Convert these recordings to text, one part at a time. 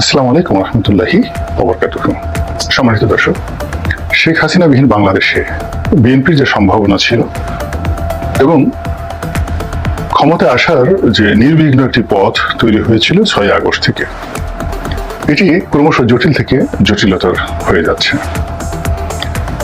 আসসালামু আলাইকুম রহমতুল্লাহি ওবরকাতুহ। সম্মানিত দর্শক, শেখ হাসিনাবিহীন বাংলাদেশে বিএনপির যে সম্ভাবনা ছিল এবং ক্ষমতা আসার যে নির্বিঘ্ন একটি পথ তৈরি হয়েছিল ছয় আগস্ট থেকে, এটি ক্রমশ জটিল থেকে জটিলতর হয়ে যাচ্ছে।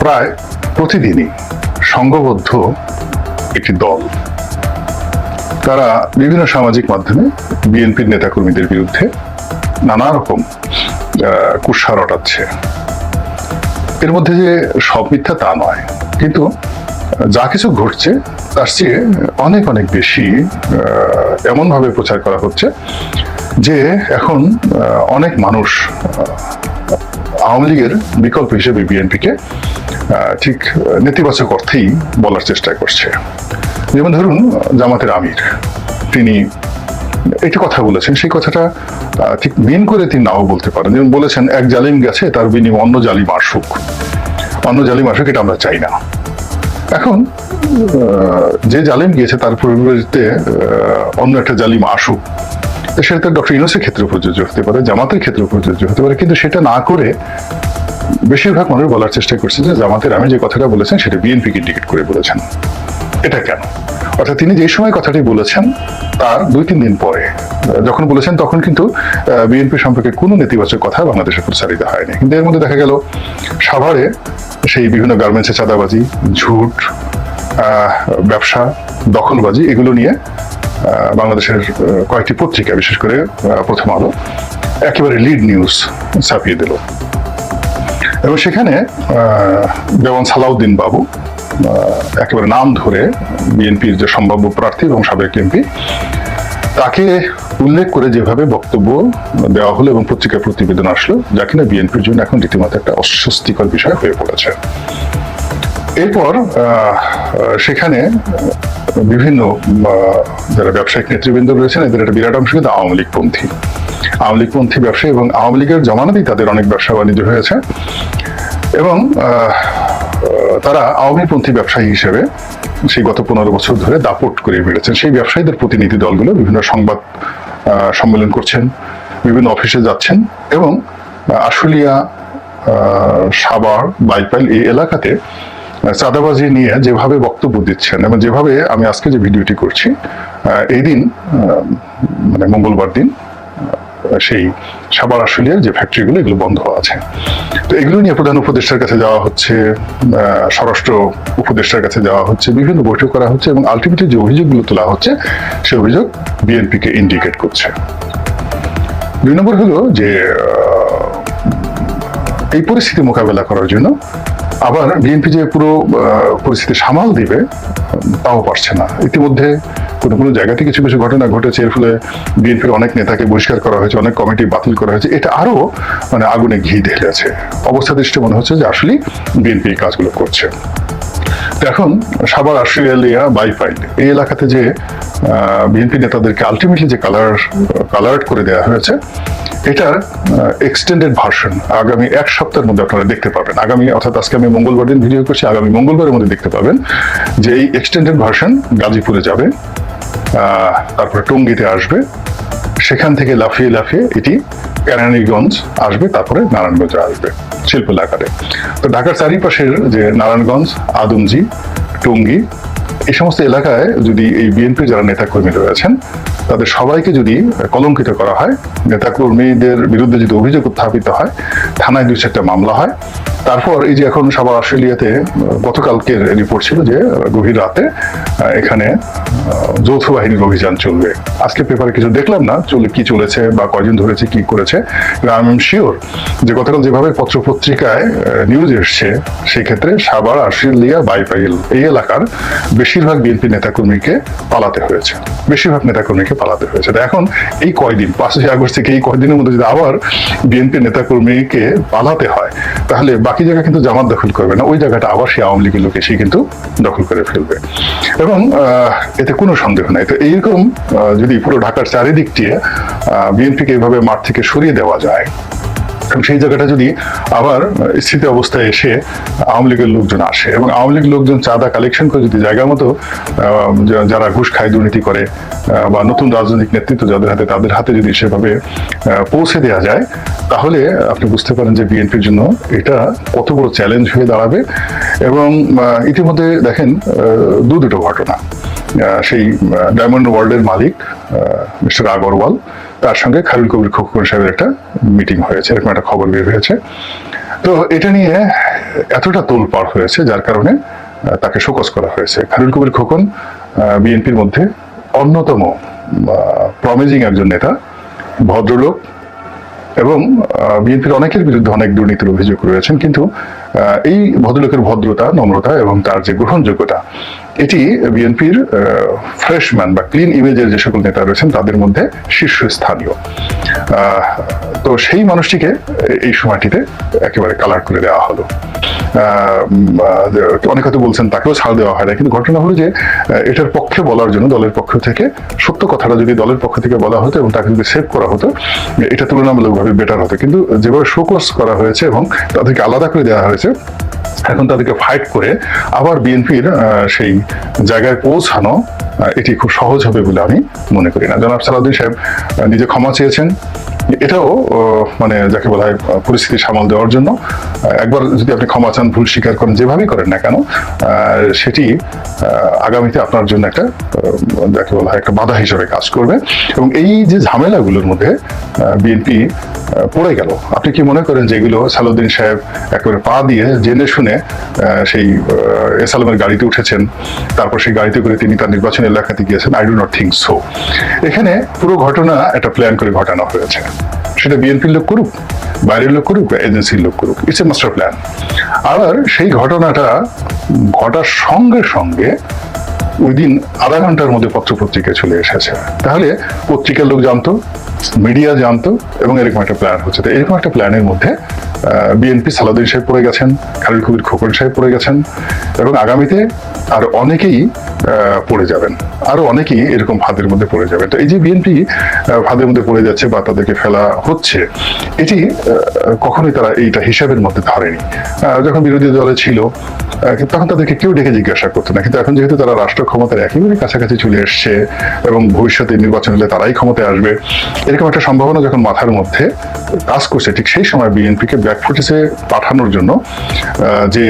প্রায় প্রতিদিনই সংঘবদ্ধ একটি দল, তারা বিভিন্ন সামাজিক মাধ্যমে বিএনপির নেতাকর্মীদের বিরুদ্ধে নানা রকম কুৎসা রটাচ্ছে এর মধ্যে যে সব মিথ্যা তা নয়, কিন্তু যা কিছু ঘটছে তার চেয়ে অনেক অনেক বেশি এমনভাবে প্রচার করা হচ্ছে যে এখন অনেক মানুষ আওয়ামী লীগের বিকল্প হিসেবে বিএনপিকে ঠিক নেতিবাচক অর্থেই বলার চেষ্টা করছে। যেমন ধরুন জামাতের আমির, তিনি একটি কথা বলেছেন, সেই কথাটা ঠিক মিন করে তিনি নাও বলতে পারেন। যেমন বলেছেন, এক জালিম গেছে, তার বিনিময়ে অন্য জালিম আসুক। অন্য জালিম আসুক, এটা আমরা চাই না। এখন যে জালিম গিয়েছে, তার পরিবর্তে অন্য একটা জালিম আসুক, সেটা তো ডক্টর ইউনুসের ক্ষেত্রে প্রযোজ্য হতে পারে, জামাতের ক্ষেত্রে প্রযোজ্য হতে পারে, কিন্তু সেটা না করে বেশিরভাগ মানুষ বলার চেষ্টা করছে যে জামাতের, আমি যে কথাটা বলেছেন, সেটা বিএনপিকে ইন্ডিকেট করে বলেছেন। এটা কেন? অর্থাৎ তিনি যে সময় কথাটি বলেছেন, তার দুই তিন দিন পরে। যখন বলেছেন, তখন কিন্তু বিএনপি সম্পর্কে কোনো নেতিবাচক কথা বাংলাদেশে প্রচারিত হয়নি। কিন্তু এর মধ্যে দেখা গেল, সাভারে সেই বিভিন্ন গার্মেন্টসের চাঁদাবাজি, ঝুট ব্যবসা, দখলবাজি, এগুলো নিয়ে বাংলাদেশের কয়েকটি পত্রিকা, বিশেষ করে প্রথম আলো, একেবারে লিড নিউজ ছাপিয়ে দিল। এবং সেখানে দেওয়ান সালাউদ্দিন বাবু একেবারে নাম ধরে বিএনপির যে সম্ভাব্য প্রার্থী এবং সাবেক এমপি, তাকে উল্লেখ করে যেভাবে বক্তব্য দেওয়া হলো এবং পত্রিকার প্রতিবেদন আসলো, যা কিনা বিএনপির জন্য এখন রীতিমতো একটা অস্বস্তিকর বিষয় হয়ে পড়েছে। এরপর সেখানে বিভিন্ন যারা ব্যবসায়িক নেতৃবৃন্দ রয়েছেন, এদের একটা বিরাট অংশ কিন্তু আওয়ামী লীগপন্থী আওয়ামী লীগপন্থী ব্যবসায়ী এবং আওয়ামী লীগের জমানাতেই তাদের অনেক ব্যবসা বাণিজ্য হয়েছে এবং তারা আওয়ামীপন্থী ব্যবসায়ী হিসেবে সেই গত পনেরো বছর ধরে দাপট করে বেড়েছেন সেই ব্যবসায়ীদের প্রতিনিধি দলগুলো বিভিন্ন সংবাদ সম্মেলন করছেন, বিভিন্ন অফিসে যাচ্ছেন এবং আশুলিয়া সাভার, বাইপাইল এই এলাকাতে চাঁদাবাজি নিয়ে যেভাবে বক্তব্য দিচ্ছেন এবং যেভাবে আমি আজকে যে ভিডিওটি করছি এই দিন মানে মঙ্গলবার দিন সেই সাবার আশুলিয়ার যে ফ্যাক্টরিগুলো এগুলো বন্ধ আছে। তো এগুলো নিয়ে প্রধান উপদেষ্টার কাছে যাওয়া হচ্ছে স্বরাষ্ট্র উপদেষ্টার কাছে যাওয়া হচ্ছে, বিভিন্ন বৈঠক করা হচ্ছে এবং আলটিমেটলি যে অভিযোগগুলো তোলা হচ্ছে সেই অভিযোগ বিএনপিকে ইন্ডিকেট করছে। দুই নম্বর হলো যে এই পরিস্থিতি মোকাবেলা করার জন্য আবার বিএনপি যে পুরো পরিস্থিতি সামাল দিবে, তাও পারছে না। ইতিমধ্যে কোনো কোনো জায়গাতে কিছু কিছু ঘটনা ঘটেছে। এর ফলে বিএনপির অনেক নেতাকে বহিষ্কার করা হয়েছে, অনেক কমিটি বাতিল করা হয়েছে। এটা আরও মানে আগুনে ঘি ঢেলেছে অবস্থা দৃষ্টি মনে হচ্ছে যে আসলে বিএনপি কাজগুলো করছে। এখন সাবার অস্ট্রেলিয়া বাইফাইল এই এলাকাতে যে বিএনপি নেতাদেরকে আলটিমেটলি যে কালার কালার্ড করে দেওয়া হয়েছে, এটার এক্সটেন্ডেড ভার্সন আগামী এক সপ্তাহের মধ্যে আপনারা দেখতে পাবেন। আগামী, অর্থাৎ আজকে আমি মঙ্গলবার দিন ভিডিও করছি, আগামী মঙ্গলবারের মধ্যে দেখতে পাবেন যে এই এক্সটেন্ডেড ভার্সন গাজীপুরে যাবে। তারপরে টঙ্গিতে আসবে। সেখান থেকে লাফিয়ে লাফিয়ে এটি কেরানীগঞ্জ আসবে, তারপরে নারায়ণগঞ্জে আসবে শিল্প এলাকাতে তো ঢাকার চারিপাশের যে নারায়ণগঞ্জ, আদমজি, টঙ্গী, এই সমস্ত এলাকায় যদি এই বিএনপি যারা নেতাকর্মী রয়েছেন, তাদের সবাইকে যদি কলঙ্কিত করা হয়, নেতাকর্মীদের বিরুদ্ধে যদি অভিযোগ উত্থাপিত হয়, থানায় দুই চারটা মামলা হয় তারপর এই যে এখন সাবার অস্ট্রেলিয়াতে গতকালকের রিপোর্ট ছিল যে গভীর রাতে এখানে যৌথ বাহিনীর অভিযান চলবে। আজকে পেপারে কিছু দেখলাম না, চলে কি চলেছে বা কয়জন ধরেছে, কি করেছে আই এম শিওর যে গতকাল যেভাবে পত্র পত্রিকায় নিউজ এসছে সেই ক্ষেত্রে সাবার অস্ট্রেলিয়া বাইপাইল এই এলাকার বেশিরভাগ বিএনপি নেতাকর্মীকে পালাতে হয়েছে। বেশিরভাগ নেতাকর্মীকে পালাতে হয়েছে। তো এখন এই কয়দিন, পাঁচই আগস্ট থেকে এই কয়দিনের মধ্যে যদি আবার বিএনপি নেতাকর্মীকে পালাতে হয়, তাহলে বাকি জায়গা কিন্তু জামাত দখল করবে না, ওই জায়গাটা আবার সেই আওয়ামী লীগের লোক এসে কিন্তু দখল করে ফেলবে। এবং এতে কোনো সন্দেহ নাই। তো এইরকম যদি পুরো ঢাকার চারিদিক দিয়ে বিএনপিকে এইভাবে মাঠ থেকে সরিয়ে দেওয়া যায় সেই জায়গাটা যদি আবার স্থিতি অবস্থায় এসে আওয়ামী লীগের লোকজন আসে এবং আওয়ামী লীগ লোকজন চাঁদা কালেকশন করে যদি জায়গা মতো যারা ঘুষ খায়, দুর্নীতি করে বা নতুন রাজনৈতিক নেতৃত্ব যাদের হাতে, তাদের হাতে যদি সেভাবে পৌঁছে দেওয়া যায়, তাহলে আপনি বুঝতে পারেন যে বিএনপির জন্য এটা কত বড় চ্যালেঞ্জ হয়ে দাঁড়াবে এবং ইতিমধ্যে দেখেন দু দুটো ঘটনা। সেই ডায়মন্ড ওয়ার্ল্ডের মালিক মিস্টার আগরওয়াল তার সঙ্গে খালিল কবির খোকন সাহেবের একটা মিটিং হয়েছে, এরকম একটা খবর বের হয়েছে। তো এটা নিয়ে এতটা তোলপাড় হয়েছে, যার কারণে তাকে শোকস করা হয়েছে। খালিল কবির খোকন বিএনপির মধ্যে অন্যতম প্রমিজিং একজন নেতা, ভদ্রলোক এবং বিএনপির অনেকের বিরুদ্ধে অনেক দুর্নীতির অভিযোগ রয়েছেন, কিন্তু এই ভদ্রলোকের ভদ্রতা, নম্রতা এবং তার যে গ্রহণযোগ্যতা এটি বিএনপির ফ্রেশম্যান বা ক্লিন ইমেজের যে সকল নেতা রয়েছেন, তাদের মধ্যে শীর্ষস্থানীয়। তো সেই মানুষটিকে এই সময়টিতে একেবারে কালার করে দেওয়া হলো। অনেক হয়তো বলছেন তাকেও ছাড় দেওয়া হয় না কিন্তু ঘটনা হলো যে এটার পক্ষে বলার জন্য, দলের পক্ষ থেকে, সত্য কথাটা যদি দলের পক্ষ থেকে বলা হতো এবং তাকে যদি সেভ করা হতো, এটা তুলনামূলকভাবে বেটার হতো। কিন্তু যেভাবে শোকস করা হয়েছে এবং তাদেরকে আলাদা করে দেওয়া হয়েছে, এখন তাদেরকে ফাইট করে আবার বিএনপির সেই জায়গায় পৌঁছানো এটি খুব সহজ হবে বলে আমি মনে করি না। জনাব সালাউদ্দিন সাহেব নিজে ক্ষমা চেয়েছেন। এটাও মানে যাকে বলা হয় পরিস্থিতি সামাল দেওয়ার জন্য একবার যদি আপনি ক্ষমা চান, ভুল স্বীকার করেন, যেভাবেই করেন না কেন সেটি আগামীতে আপনার জন্য একটা যাকে বলা হয়, একটা বাধা হিসেবে কাজ করবে। এবং এই যে ঝামেলাগুলোর মধ্যে বিএনপি পড়ে গেল। আপনি কি মনে করেন যে এগুলো সালাউদ্দিন সাহেব একেবারে পা দিয়ে জেনে শুনে সেই এস আলমের গাড়িতে উঠেছেন, তারপর সেই গাড়িতে করে তিনি তার নির্বাচনী এলাকাতে গিয়েছেন? I do not think so এখানে পুরো ঘটনা একটা প্ল্যান করে ঘটানো হয়েছে। সেটা বিএনপির লোক করুক, বাইরের লোক করুক বা এজেন্সির লোক করুক ইটস এ মাস্টার প্ল্যান আবার সেই ঘটনাটা ঘটার সঙ্গে সঙ্গে ওই দিন আধা ঘণ্টার মধ্যে পত্র পত্রিকায় চলে এসেছে। তাহলে পত্রিকার লোক জানতো, মিডিয়া জানতো এবং এরকম একটা প্ল্যান হচ্ছে। তো এরকম একটা প্ল্যানের মধ্যে বিএনপি সালাউদ্দিন সাহেব পড়ে গেছেন খালিল কবির খোকন সাহেব পড়ে গেছেন এবং আগামীতে আর অনেকেই পড়ে যাবেন। আরও অনেকেই এরকম ফাঁদের মধ্যে পড়ে যাবে তো এই যে বিএনপি ফাঁদের মধ্যে পড়ে যাচ্ছে বা তাদেরকে ফেলা হচ্ছে, এটি কখনোই তারা এইটা হিসাবের মধ্যে ধরেনি। যখন বিরোধী দলে ছিল তখন তাদেরকে কেউ ডেকে জিজ্ঞাসা করতো না। কিন্তু এখন যেহেতু তারা রাষ্ট্র ক্ষমতার একেবারে কাছাকাছি চলে এসছে এবং ভবিষ্যতে নির্বাচন হলে তারাই ক্ষমতায় আসবে। এরকম একটা সম্ভাবনা যখন মাথার মধ্যে কাজ করছে, ঠিক সেই সময় বিএনপিকে ব্যাকফুটেসে পাঠানোর জন্য যে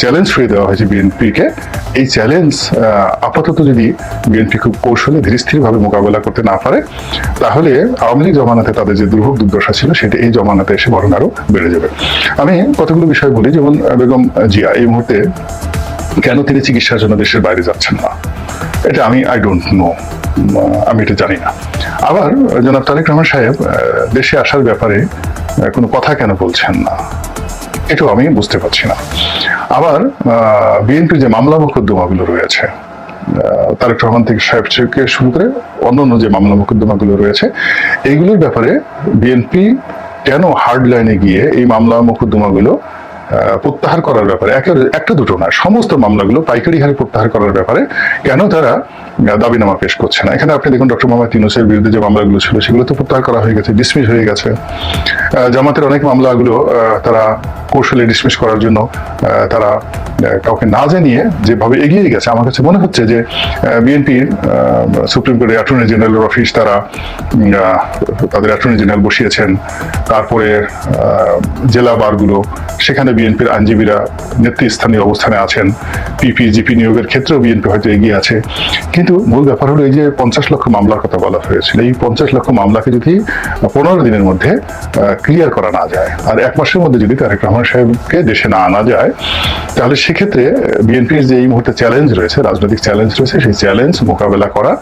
চ্যালেঞ্জ ছুঁয়ে দেওয়া হয়েছে বিএনপিকে, এই চ্যালেঞ্জ আপাতত যদি বিএনপি খুব কৌশলে, ধীরে স্থিরভাবে মোকাবেলা করতে না পারে, তাহলে আওয়ামী লীগ জমানাতে তাদের যে দুর্ভোগ দুর্দশা ছিল, সেটা এই জমানাতে এসে বরং আরও বেড়ে যাবে। আমি কতগুলো বিষয় বলি, যেমন বেগম জিয়া, এই মুহূর্তে কেন তিনি চিকিৎসার জন্য দেশের বাইরে যাচ্ছেন না? এটা আমি আই ডোন্ট নো আমি এটা জানি না। আবার জনাব তারেক রহমান সাহেব দেশে আসার ব্যাপারে কোনো কথা কেন বলছেন না? এটাও আমি বুঝতে পারছি না। আবার বিএনপির যে মামলা মোকদ্দমাগুলো রয়েছে তারেক রহমান থেকে সাহেব থেকে শুরু করে অন্যান্য যে মামলা মোকদ্দমাগুলো রয়েছে, এইগুলোর ব্যাপারে বিএনপি কেন হার্ড লাইনে গিয়ে এই মামলা মোকদ্দমাগুলো প্রত্যাহার করার ব্যাপারে একটা দুটো না, সমস্ত মামলাগুলো পাইকারি হারে প্রত্যাহার করার ব্যাপারে কেন তারা দাবিনামা পেশ করছে না। এখানে আপনি দেখুন ডক্টর মোহাম্মদ ইউনুসের বিরুদ্ধে যে মামলাগুলো ছিল, সেগুলো তো প্রত্যাহার করা হয়ে গেছে ডিসমিস হয়ে গেছে। জামাতের অনেক মামলাগুলো তারা কৌশলে ডিসমিস করার জন্য তারা কাউকে না জানিয়ে যেভাবে এগিয়ে গেছে, আমার কাছে মনে হচ্ছে যে বিএনপির সুপ্রিম কোর্টের অ্যাটর্নি জেনারেলের অফিস তারা তাদের অ্যাটর্নি জেনারেল বসিয়েছেন। তারপরে জেলা বারগুলো, সেখানে বিএনপির আইনজীবীরা নেতৃস্থানীয় অবস্থানে আছেন। পিপি জিপি নিয়োগের ক্ষেত্রেও বিএনপি হয়তো এগিয়ে আছে। কিন্তু মূল ব্যাপার হলো এই যে পঞ্চাশ লক্ষ মামলার কথা বলা হয়েছিল, এই পঞ্চাশ লক্ষ মামলাকে যদি পনেরো দিনের মধ্যে ক্লিয়ার করা না যায়, আর এক মাসের মধ্যে যদি তারেক রহমান সাহেবকে দেশে না আনা যায়, তাহলে সেক্ষেত্রে বিএনপির যে এই মুহূর্তে চ্যালেঞ্জ রয়েছে, রাজনৈতিক চ্যালেঞ্জ রয়েছে, সেই চ্যালেঞ্জ মোকাবেলা করা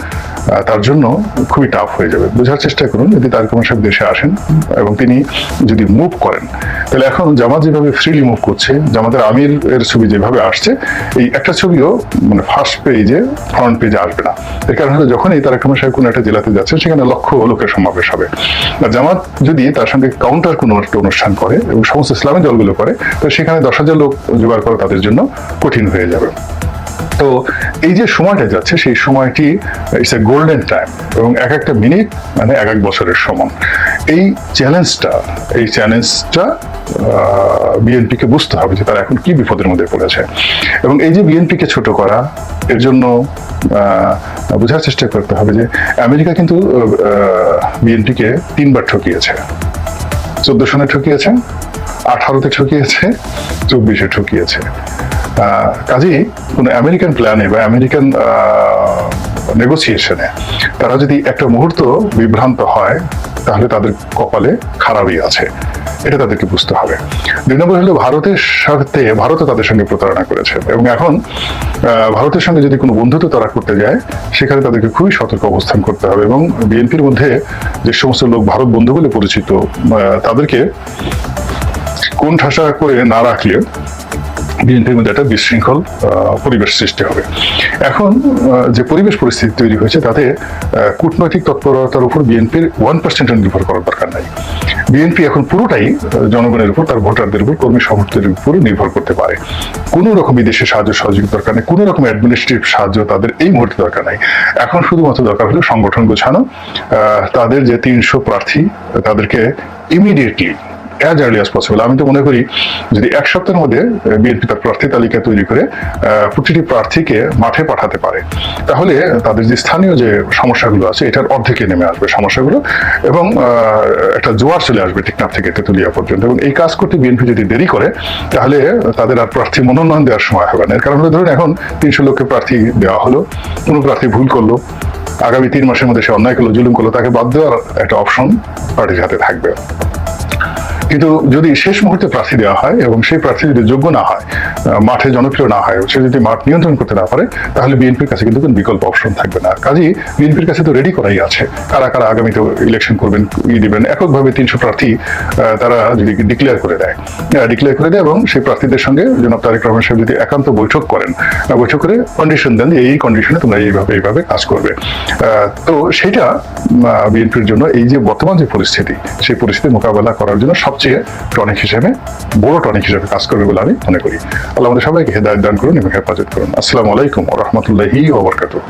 তার জন্য খুবই টাফ হয়ে যাবে। বোঝার চেষ্টা করুন, যদি তারেক রহমান সাহেব দেশে আসেন এবং তিনি যদি মুভ করেন, তাহলে এখন জামাত যেভাবে ফ্রিলি মুভ করছে, জামাতের আমির এর ছবি যেভাবে আসছে, এই একটা ছবিও মানে ফার্স্ট পেজে ফ্রন্ট পেজে আসবে। না এর কারণ হলো যখনই তারেক রহমান সাহেব কোনো একটা জেলাতে যাচ্ছেন সেখানে লক্ষ লোকের সমাবেশ হবে। আর জামাত যদি তার সঙ্গে কাউন্টার কোনো একটা অনুষ্ঠান করে এবং সমস্ত ইসলামী দলগুলো করে, তো সেখানে দশ হাজার লোক জোগাড় করা তাদের জন্য কঠিন হয়ে যাবে। তো এই যে সময়টা যাচ্ছে, সেই সময়টি ইটস এ গোল্ডেন টাইম এবং এক একটা মিনিট মানে এক এক বছরের সমান। এই চ্যালেঞ্জটা এই চ্যালেঞ্জটা বিএনপিকে বুঝতে হবে যে তারা এখন কি বিপদের মধ্যে পড়েছে। এবং এই যে বিএনপিকে ছোট করা, এর জন্য বোঝার চেষ্টা করতে হবে যে আমেরিকা কিন্তু বিএনপিকে তিনবার ঠকিয়েছে। চোদ্দ সনে ঠকিয়েছে আঠারোতে ঠকিয়েছে, চব্বিশে ঠকিয়েছে। কাজেই কোনো আমেরিকান প্ল্যানে বা আমেরিকান নেগোসিয়েশনে তারা যদি একটা মুহূর্ত বিভ্রান্ত হয়, তাহলে তাদের কপালে খারাপই আছে। এটা তাদেরকে বুঝতে হবে। দুই নম্বর হলো ভারতের সাথে ভারতও তাদের সঙ্গে প্রতারণা করেছে এবং এখন ভারতের সঙ্গে যদি কোনো বন্ধুত্ব তারা করতে যায়, সেখানে তাদেরকে খুবই সতর্ক অবস্থান করতে হবে এবং বিএনপির মধ্যে যে সমস্ত লোক ভারত বন্ধু বলে পরিচিত তাদেরকে কোন ঠাসা করে না রাখলে বিএনপির মধ্যে একটা বিশৃঙ্খল পরিবেশ সৃষ্টি হবে। এখন যে পরিবেশ পরিস্থিতি তৈরি হয়েছে, তাতে কূটনৈতিক তৎপরতার উপর বিএনপির ওয়ান পার্সেন্ট নির্ভর করার দরকার নাই। বিএনপি এখন পুরোটাই জনগণের উপর, তার ভোটারদের উপর, কর্মী সমর্থকদের উপর নির্ভর করতে পারে। কোনো রকম বিদেশি সাহায্য সহযোগিতা দরকার নেই, কোনো রকম অ্যাডমিনিস্ট্রেটিভ সাহায্য তাদের এই মুহূর্তে দরকার নাই। এখন শুধুমাত্র দরকার হলো সংগঠন গোছানো তাদের যে তিনশো প্রার্থী, তাদেরকে immediately as early as possible আমি তো মনে করি, যদি এক সপ্তাহের মধ্যে বিএনপি তার প্রার্থী তালিকা তৈরি করে প্রতিটি প্রার্থীকে মাঠে পাঠাতে পারে, তাহলে তাদের যে স্থানীয় যে সমস্যাগুলো আছে, এটার অর্ধেকে নেমে আসবে সমস্যাগুলো এবং একটা জোয়ার চলে আসবে টেকনাফ থেকে তেতুলিয়া পর্যন্ত। এবং এই কাজ করতে বিএনপি যদি দেরি করে, তাহলে তাদের আর প্রার্থী মনোনয়ন দেওয়ার সময় হবে না। এর কারণ ধরুন এখন তিনশো লোককে প্রার্থী দেওয়া হলো, কোনো প্রার্থী ভুল করল, আগামী তিন মাসের মধ্যে সে অন্যায় করল, জুলুম করল, তাকে বাদ দেওয়ার একটা অপশন পার্টির হাতে থাকবে। কিন্তু যদি শেষ মুহূর্তে প্রার্থী দেওয়া হয় এবং সেই প্রার্থী যদি যোগ্য না হয় মাঠে জনপ্রিয় না হয়, সে যদি মাঠ নিয়ন্ত্রণ করতে না পারে, তাহলে বিএনপির কাছে কিন্তু কোনো বিকল্প অপশন থাকবে না। কাজেই বিএনপির কাছে তো রেডি করাই আছে। কারা কারা আগামীতে ইলেকশন করবেন, ই দিবেন, এককভাবে তিনশো প্রার্থী তারা যদি ডিক্লেয়ার করে দেয় ডিক্লেয়ার করে দেয় এবং সেই প্রার্থীদের সঙ্গে জনাব তারেক রহমান সাহেব যদি একান্ত বৈঠক করেন বৈঠক করে কন্ডিশন দেন যে এই কন্ডিশনে তোমরা এইভাবে এইভাবে কাজ করবে। তো সেটা বিএনপির জন্য এই যে বর্তমান যে পরিস্থিতি, সেই পরিস্থিতি মোকাবেলা করার জন্য সবচেয়ে টনিক হিসেবে, বড় টনিক হিসেবে কাজ করবে বলে আমি মনে করি। আল্লাহ আমাদের সবাইকে হেদায়ত দান করুন এবং হেফাজত করুন। আসসালামু আলাইকুম রহমতুল্লাহি ওবরকাতুহ